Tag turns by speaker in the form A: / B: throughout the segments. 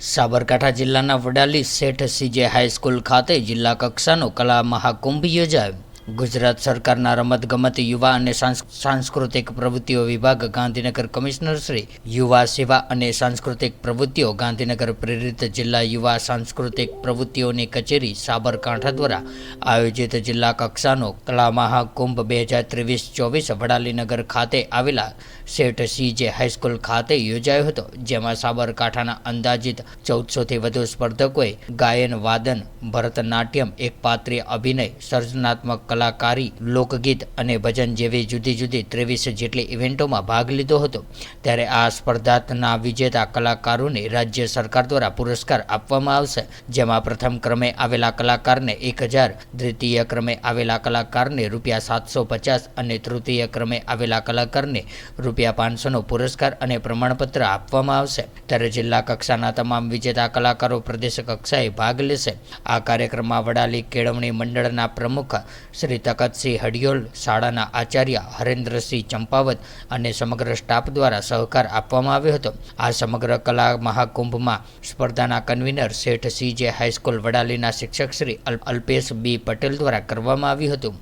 A: સાબરકાંઠા જિલ્લાના વડાલી શેઠ CJ high school ખાતે જિલ્લા કક્ષાનો કલા મહાકુંભ યોજાયો. ગુજરાત સરકારના રમતગમત, યુવા અને સાંસ- સાંસ્કૃતિક પ્રવૃત્તિઓ વિભાગ, ગાંધીનગર કમિશનર શ્રી, યુવા સેવા અને સાંસ્કૃતિક પ્રવૃત્તિઓ, ગાંધીનગર પ્રેરિત જિલ્લા યુવા સાંસ્કૃતિક પ્રવૃત્તિઓની કચેરી, સાબરકાંઠા દ્વારા આયોજિત જિલ્લા કક્ષાનો કલા મહાકુંભ બે હજાર ત્રેવીસ ચોવીસ વડાલીનગર ખાતે આવેલા શેઠ સીજે હાઈસ્કૂલ ખાતે યોજાયો હતો, જેમાં સાબરકાંઠાના અંદાજિત ચૌદસોથી વધુ સ્પર્ધકોએ ગાયન, વાદન, ભરતનાટ્યમ એકપાત્રીય અભિનય, સર્જનાત્મક કલાકારી, લોકગીત અને ભજન જેવી જુદી જુદી ત્રેવીસ જેટલી ઇવેન્ટોમાં ભાગ લીધો હતો. ત્યારે આ સ્પર્ધાના વિજેતા કલાકારોને રાજ્ય સરકાર દ્વારા પુરસ્કાર આપવામાં આવશે, જેમાં પ્રથમ ક્રમે આવેલા કલાકારને એક હજાર, દ્વિતીય ક્રમે આવેલા કલાકારને રૂપિયા સાતસો પચાસ અને તૃતીય ક્રમે આવેલા કલાકારને રૂપિયા પાંચસોનો પુરસ્કાર અને પ્રમાણપત્ર આપવામાં આવશે. ત્યારે જિલ્લા કક્ષાના તમામ વિજેતા કલાકારો પ્રદેશ કક્ષાએ ભાગ લેશે. આ કાર્યક્રમમાં વડાલી કેળવણી મંડળના પ્રમુખ શ્રી તકતસિંહ હડિયોલ શાળાના આચાર્ય હરેન્દ્રસિંહ ચંપાવત અને સમગ્ર સ્ટાફ દ્વારા સહકાર આપવામાં આવ્યો હતો આ સમગ્ર કલા મહાકુંભમાં સ્પર્ધાના કન્વીનર શેઠ સીજે હાઈસ્કૂલ વડાલીના શિક્ષક શ્રી અલ્પેશ બી પટેલ દ્વારા કરવામાં આવ્યું હતું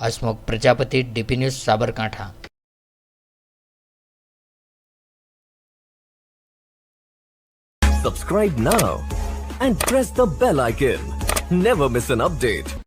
A: Hasmukh Prajapati, DP news, Sabarkantha
B: Subscribe now and press the bell icon. Never miss an update.